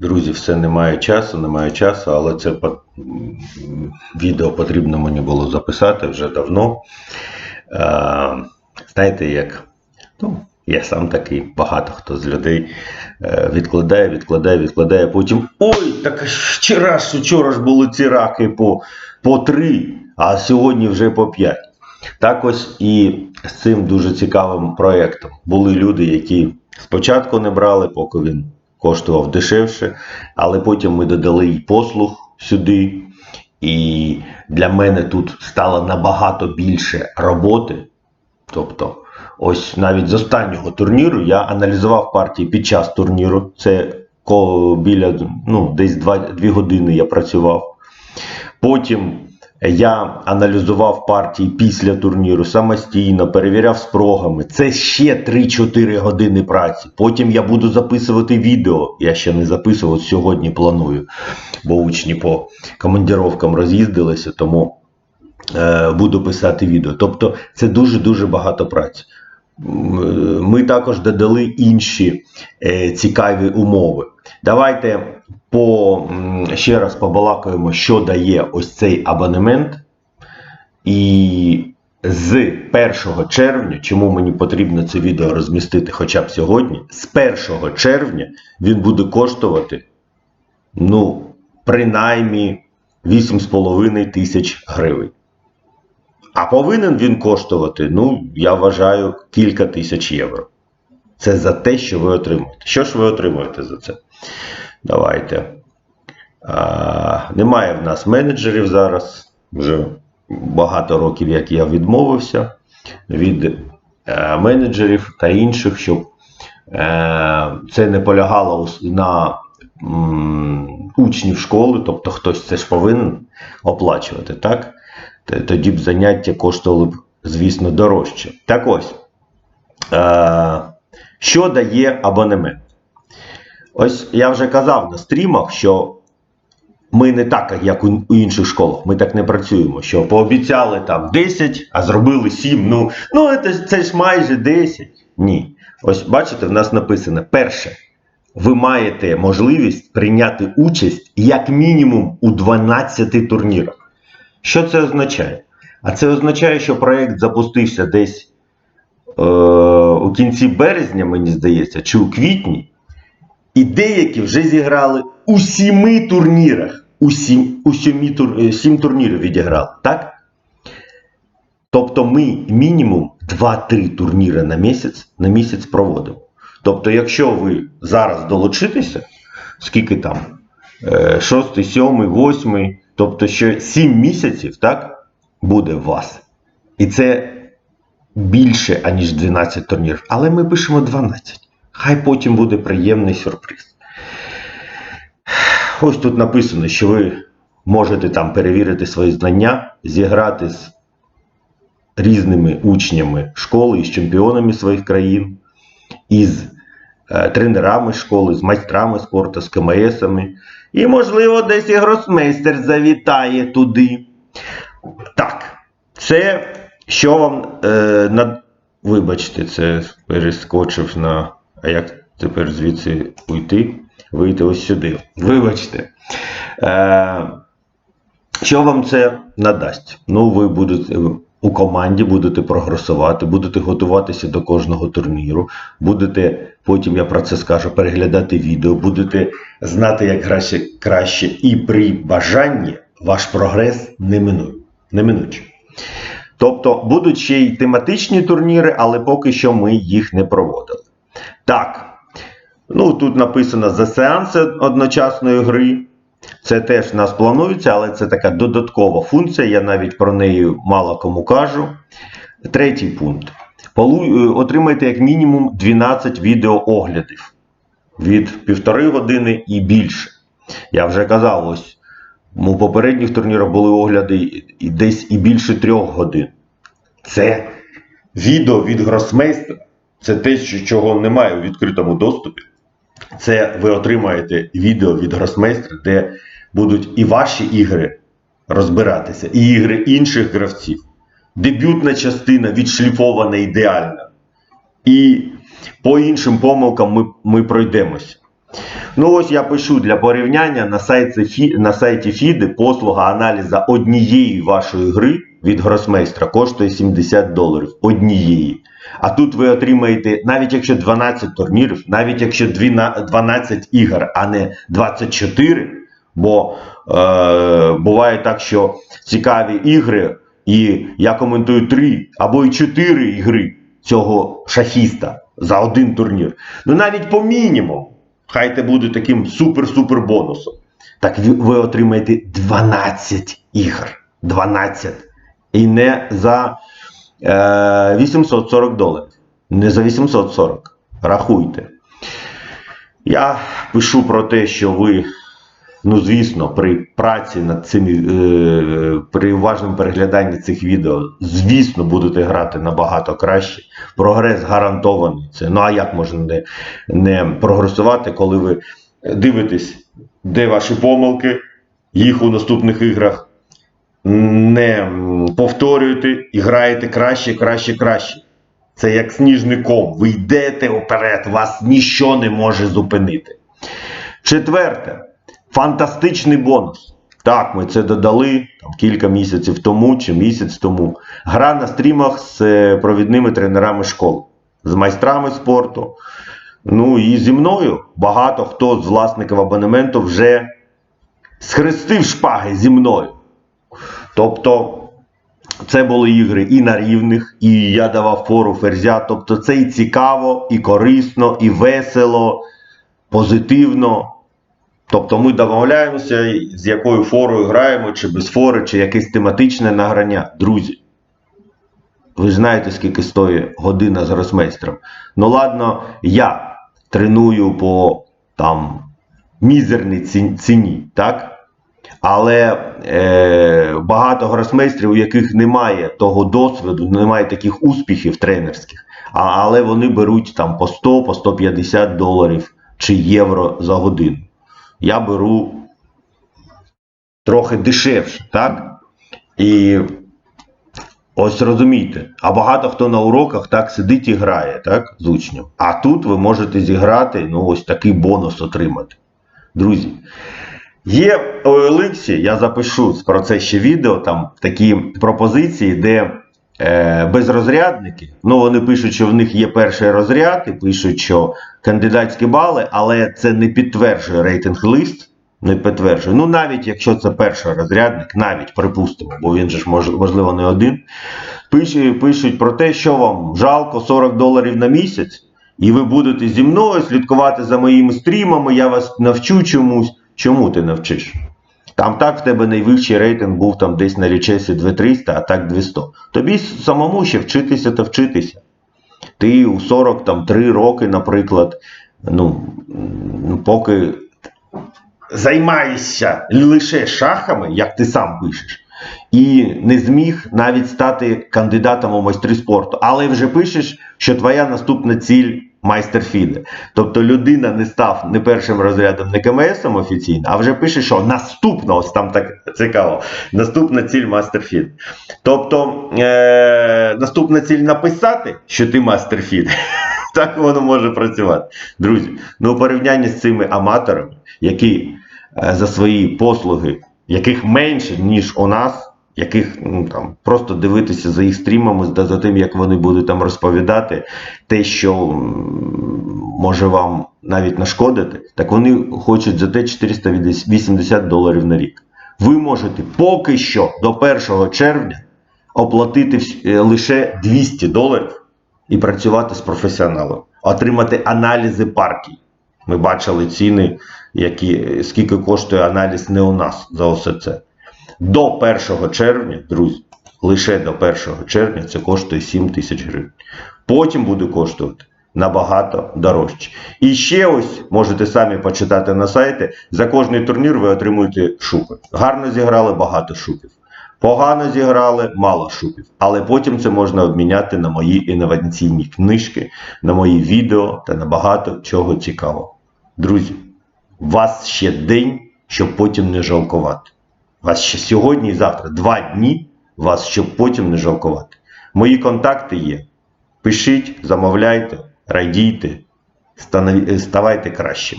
Друзі, все немає часу, немає часу, але це відео потрібно мені було записати вже давно. Е, знаєте, як ну, я сам такий, багато хто з людей е, відкладає, відкладає, відкладає, потім ой, так вчора ж, вчора ж були ці раки по, по три, а сьогодні вже по п'ять. Так ось і з цим дуже цікавим проєктом. Були люди, які спочатку не брали, поки він коштував дешевше, але потім ми додали і послуг сюди. І для мене тут стало набагато більше роботи. Тобто, ось навіть з останнього турніру я аналізував партії під час турніру. Це біля ну, десь 2, 2 години я працював. Потім я аналізував партії після турніру самостійно, перевіряв з. Це ще 3-4 години праці. Потім я буду записувати відео. Я ще не записував, сьогодні планую, бо учні по командіровкам роз'їздилися, тому е, буду писати відео. Тобто це дуже-дуже багато праці. Е, Ми також додали інші е, цікаві умови. Давайте по, ще раз побалакаємо, що дає ось цей абонемент. І з 1 червня, чому мені потрібно це відео розмістити хоча б сьогодні, з 1 червня він буде коштувати, ну, принаймні 8,5 тисяч гривень. А повинен він коштувати, ну, я вважаю, кілька тисяч євро. Це за те, що ви отримуєте. Що ж ви отримуєте за це? Давайте. А, немає в нас менеджерів зараз. Вже багато років, як я відмовився від е, менеджерів та інших, щоб е, це не полягало на м, учнів школи, тобто хтось це ж повинен оплачувати, так? Тоді б заняття коштували б, звісно, дорожче. Так ось, е, що дає абонемент? Ось я вже казав на стрімах, що ми не так, як у інших школах, ми так не працюємо, що пообіцяли там 10, а зробили 7. Ну, ну це, це ж майже 10. Ні. Ось бачите, в нас написано: перше, ви маєте можливість прийняти участь як мінімум у 12 турнірах. Що це означає? А це означає, що проєкт запустився десь у кінці березня, мені здається, чи у квітні. І деякі вже зіграли у сіми турнірах. У сім, у сімі тур, е, сім турнірів відіграли, так? Тобто ми мінімум 2-3 турніри на місяць на місяць проводимо. Тобто, якщо ви зараз долучитеся, скільки там? 6, 7, 8, тобто ще 7 місяців, так, буде у вас. І це більше, аніж 12 турнірів. Але ми пишемо 12. Хай потім буде приємний сюрприз. Ось тут написано, що ви можете там перевірити свої знання, зіграти з різними учнями школи, із чемпіонами своїх країн, із е, тренерами школи, з майстрами спорту, з КМСами. І, можливо, десь і гросмейстер завітає туди. Так, це що вам е, на... Вибачте, це перескочив на. А як тепер звідси уйти? Вийти ось сюди. Вибачте. Е, що вам це надасть? Ну, ви будете у команді будете прогресувати, будете готуватися до кожного турніру, будете, потім я про це скажу, переглядати відео, будете знати, як краще, краще і при бажанні ваш прогрес неминучий. Тобто будуть ще й тематичні турніри, але поки що ми їх не проводили. Так, ну тут написано за сеанси одночасної гри. Це теж в нас планується, але це така додаткова функція. Я навіть про неї мало кому кажу. Третій пункт. Е, Отримайте як мінімум 12 відеооглядів від півтори години і більше. Я вже казав, ось у попередніх турнірах були огляди десь і більше трьох годин. Це відео від гросмейстера. Це те, чого немає у відкритому доступі. Це ви отримаєте відео від гросмейстера, де будуть і ваші ігри розбиратися, і ігри інших гравців. Дебютна частина відшліфована ідеально. І по іншим помилкам ми, ми пройдемося. Ну ось я пишу для порівняння на сайті, на сайті FIDE послуга аналіза однієї вашої гри від гросмейстра коштує 70 доларів. Однієї. А тут ви отримаєте, навіть якщо 12 турнірів, навіть якщо 12 ігор, а не 24, бо е, буває так, що цікаві ігри, і я коментую 3 або й 4 ігри цього шахіста за один турнір. Ну навіть по мінімуму. Хай це буде таким супер-супер бонусом. Так ви, отримаєте 12 ігор. 12. І не за е, 840 доларів. Не за 840. Рахуйте. Я пишу про те, що ви, ну звісно, при праці над цими, е, при уважному перегляданні цих відео, звісно, будете грати набагато краще. Прогрес гарантований. Це, ну а як можна не, не прогресувати, коли ви дивитесь, де ваші помилки, їх у наступних іграх не повторюєте і граєте краще, краще, краще. Це як сніжний ком. Ви йдете вперед, вас ніщо не може зупинити. Четверте, фантастичний бонус. Так, ми це додали там, кілька місяців тому чи місяць тому. Гра на стрімах з е, провідними тренерами школи, з майстрами спорту. Ну і зі мною багато хто з власників абонементу вже схрестив шпаги зі мною. Тобто це були ігри і на рівних, і я давав фору ферзя. Тобто це і цікаво, і корисно, і весело, позитивно. Тобто ми домовляємося, з якою форою граємо, чи без фори, чи якесь тематичне награння. Друзі. Ви знаєте, скільки стоїть година з гросмейстром. Ну ладно, я треную по там мізерній ціні, так? Але е, багато гросмейстрів, у яких немає того досвіду, немає таких успіхів тренерських, а, але вони беруть там по 100, по 150 доларів чи євро за годину. Я беру трохи дешевше, так? І ось розумієте, а багато хто на уроках так сидить і грає, так, з учнем. А тут ви можете зіграти, ну, ось такий бонус отримати. Друзі, Є у Еликсі, я запишу про це ще відео, там такі пропозиції, де е, безрозрядники, ну вони пишуть, що в них є перший розряд, і пишуть, що кандидатські бали, але це не підтверджує рейтинг лист, не підтверджує. Ну навіть якщо це перший розрядник, навіть припустимо, бо він же ж мож, можливо не один. Пишуть, пишуть про те, що вам жалко 40 доларів на місяць, і ви будете зі мною слідкувати за моїми стрімами, я вас навчу чомусь. Чому ти навчиш? Там так в тебе найвищий рейтинг був там десь на лічесі 2300, а так 200. Тобі самому ще вчитися та вчитися. Ти у 43 роки, наприклад, ну, поки займаєшся лише шахами, як ти сам пишеш, і не зміг навіть стати кандидатом у майстри спорту, але вже пишеш, що твоя наступна ціль майстер фіде. Тобто людина не став не першим розрядом, не КМСом офіційно, а вже пише, що наступна, ось там так цікаво, наступна ціль мастер фід. Тобто е- наступна ціль написати, що ти мастер фід. Так воно може працювати. Друзі, ну у порівнянні з цими аматорами, які е, за свої послуги, яких менше, ніж у нас, яких ну, там, просто дивитися за їх стрімами, за, тим, як вони будуть там розповідати, те, що може вам навіть нашкодити, так вони хочуть за те 480 доларів на рік. Ви можете поки що до 1 червня оплатити е, лише 200 доларів і працювати з професіоналом, отримати аналізи партій. Ми бачили ціни, які, скільки коштує аналіз не у нас за це. До 1 червня, друзі, лише до 1 червня це коштує 7 тисяч гривень. Потім буде коштувати набагато дорожче. І ще ось можете самі почитати на сайті. За кожний турнір ви отримуєте шупи. Гарно зіграли багато шупів. Погано зіграли мало шупів. Але потім це можна обміняти на мої інноваційні книжки, на мої відео та на багато чого цікавого. Друзі, вас ще день, щоб потім не жалкувати. Вас ще сьогодні і завтра два дні, вас, щоб потім не жалкувати. Мої контакти є. Пишіть, замовляйте, радійте, ставайте кращим.